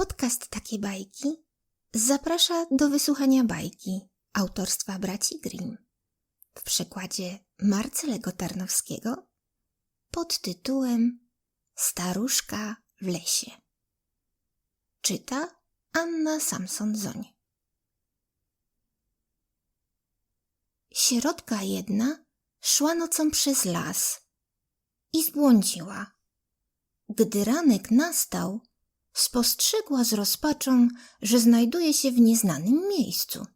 Podcast Takie Bajki zaprasza do wysłuchania bajki autorstwa braci Grimm w przekładzie Marcelego Tarnowskiego pod tytułem Staruszka w lesie. Czyta Anna Samson-Zoń. Sierotka jedna szła nocą przez las i zbłądziła. Gdy ranek nastał, spostrzegła z rozpaczą, że znajduje się w nieznanym miejscu.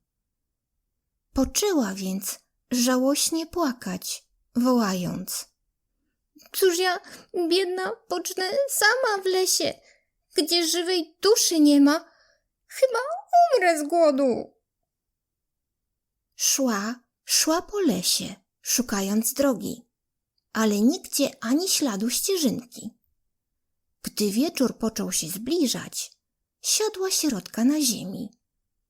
Poczęła więc żałośnie płakać, wołając: Cóż ja, biedna, pocznę sama w lesie, gdzie żywej duszy nie ma. Chyba umrę z głodu. Szła, szła po lesie, szukając drogi, ale nigdzie ani śladu ścieżynki. Gdy wieczór począł się zbliżać, siadła sierotka na ziemi,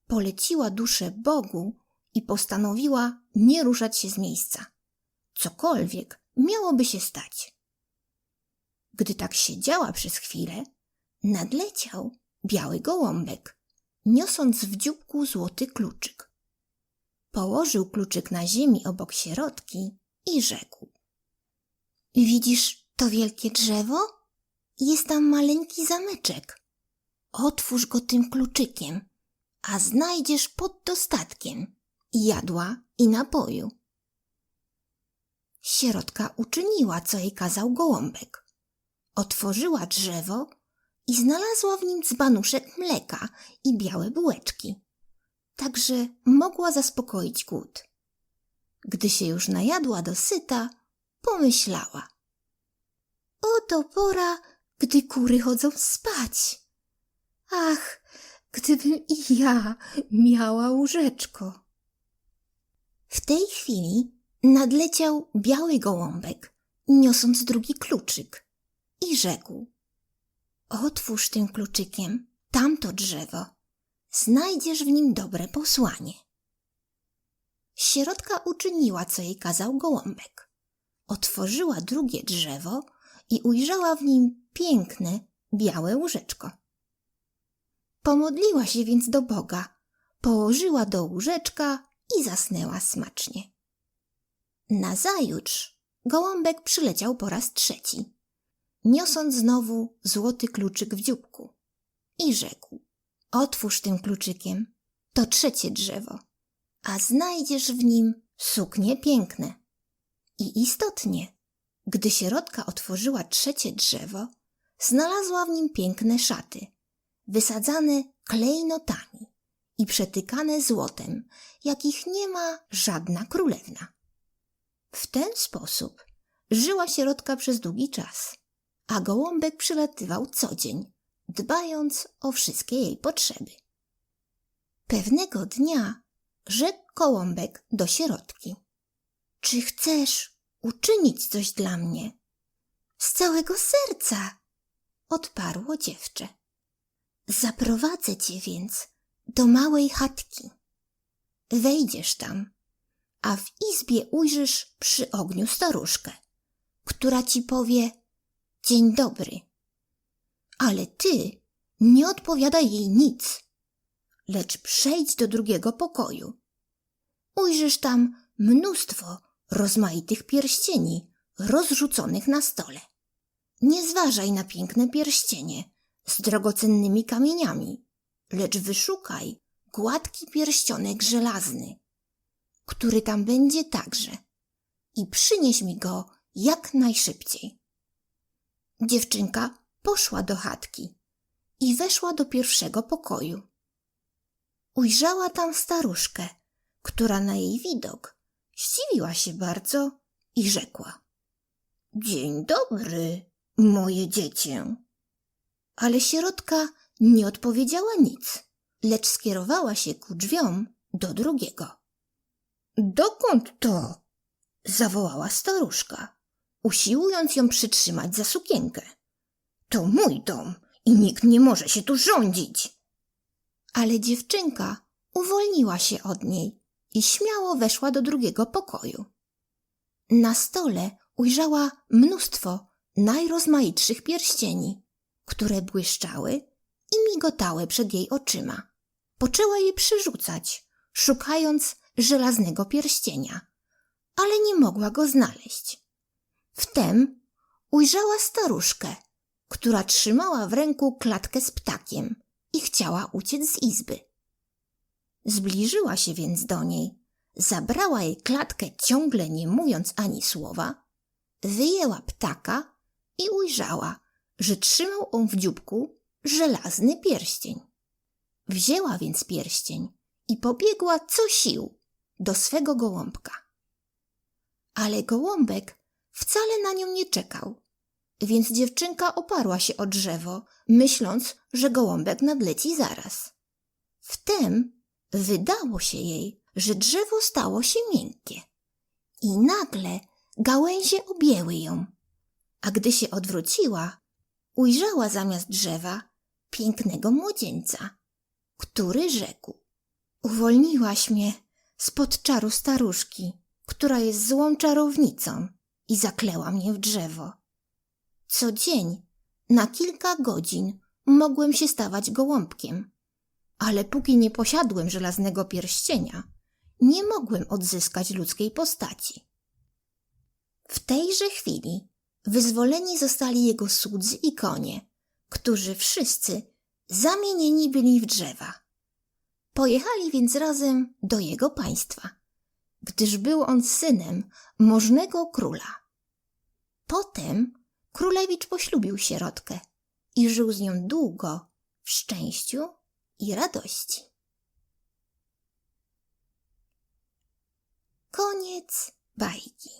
poleciła duszę Bogu i postanowiła nie ruszać się z miejsca. Cokolwiek miałoby się stać. Gdy tak siedziała przez chwilę, nadleciał biały gołąbek, niosąc w dzióbku złoty kluczyk. Położył kluczyk na ziemi obok sierotki i rzekł. Widzisz to wielkie drzewo? Jest tam maleńki zameczek. Otwórz go tym kluczykiem, a znajdziesz pod dostatkiem jadła i napoju. Sierotka uczyniła, co jej kazał gołąbek. Otworzyła drzewo i znalazła w nim dzbanuszek mleka i białe bułeczki. Także mogła zaspokoić głód. Gdy się już najadła dosyta, pomyślała. Oto pora, gdy kury chodzą spać. Ach, gdybym i ja miała łóżeczko. W tej chwili nadleciał biały gołąbek, niosąc drugi kluczyk i rzekł. Otwórz tym kluczykiem tamto drzewo. Znajdziesz w nim dobre posłanie. Sierotka uczyniła, co jej kazał gołąbek. Otworzyła drugie drzewo i ujrzała w nim piękne, białe łóżeczko. Pomodliła się więc do Boga, położyła do łóżeczka i zasnęła smacznie. Nazajutrz gołąbek przyleciał po raz trzeci, niosąc znowu złoty kluczyk w dzióbku i rzekł: Otwórz tym kluczykiem to trzecie drzewo, a znajdziesz w nim suknie piękne. I istotnie, gdy sierotka otworzyła trzecie drzewo, znalazła w nim piękne szaty, wysadzane klejnotami i przetykane złotem, jakich nie ma żadna królewna. W ten sposób żyła sierotka przez długi czas, a gołąbek przylatywał co dzień, dbając o wszystkie jej potrzeby. Pewnego dnia rzekł gołąbek do sierotki. Czy chcesz uczynić coś dla mnie? Z całego serca, odparło dziewczę. Zaprowadzę cię więc do małej chatki. Wejdziesz tam, a w izbie ujrzysz przy ogniu staruszkę, która ci powie dzień dobry. Ale ty nie odpowiadaj jej nic, lecz przejdź do drugiego pokoju. Ujrzysz tam mnóstwo rozmaitych pierścieni rozrzuconych na stole. Nie zważaj na piękne pierścienie z drogocennymi kamieniami, lecz wyszukaj gładki pierścionek żelazny, który tam będzie także i przynieś mi go jak najszybciej. Dziewczynka poszła do chatki i weszła do pierwszego pokoju. Ujrzała tam staruszkę, która na jej widok zdziwiła się bardzo i rzekła: Dzień dobry, moje dziecię. Ale sierotka nie odpowiedziała nic, lecz skierowała się ku drzwiom do drugiego. Dokąd to? zawołała staruszka, usiłując ją przytrzymać za sukienkę. To mój dom i nikt nie może się tu rządzić. Ale dziewczynka uwolniła się od niej i śmiało weszła do drugiego pokoju. Na stole ujrzała mnóstwo najrozmaitszych pierścieni, które błyszczały i migotały przed jej oczyma. Poczęła je przerzucać, szukając żelaznego pierścienia, ale nie mogła go znaleźć. Wtem ujrzała staruszkę, która trzymała w ręku klatkę z ptakiem i chciała uciec z izby. Zbliżyła się więc do niej, zabrała jej klatkę ciągle nie mówiąc ani słowa, wyjęła ptaka i ujrzała, że trzymał on w dzióbku żelazny pierścień. Wzięła więc pierścień i pobiegła co sił do swego gołąbka. Ale gołąbek wcale na nią nie czekał, więc dziewczynka oparła się o drzewo, myśląc, że gołąbek nadleci zaraz. Wtem wydało się jej, że drzewo stało się miękkie i nagle gałęzie objęły ją, a gdy się odwróciła, ujrzała zamiast drzewa pięknego młodzieńca, który rzekł: Uwolniłaś mnie spod czaru staruszki, która jest złą czarownicą i zakleła mnie w drzewo. Co dzień, na kilka godzin, mogłem się stawać gołąbkiem, ale póki nie posiadłem żelaznego pierścienia, nie mogłem odzyskać ludzkiej postaci. W tejże chwili wyzwoleni zostali jego słudzy i konie, którzy wszyscy zamienieni byli w drzewa. Pojechali więc razem do jego państwa, gdyż był on synem możnego króla. Potem królewicz poślubił sierotkę i żył z nią długo w szczęściu i radości. Koniec bajki.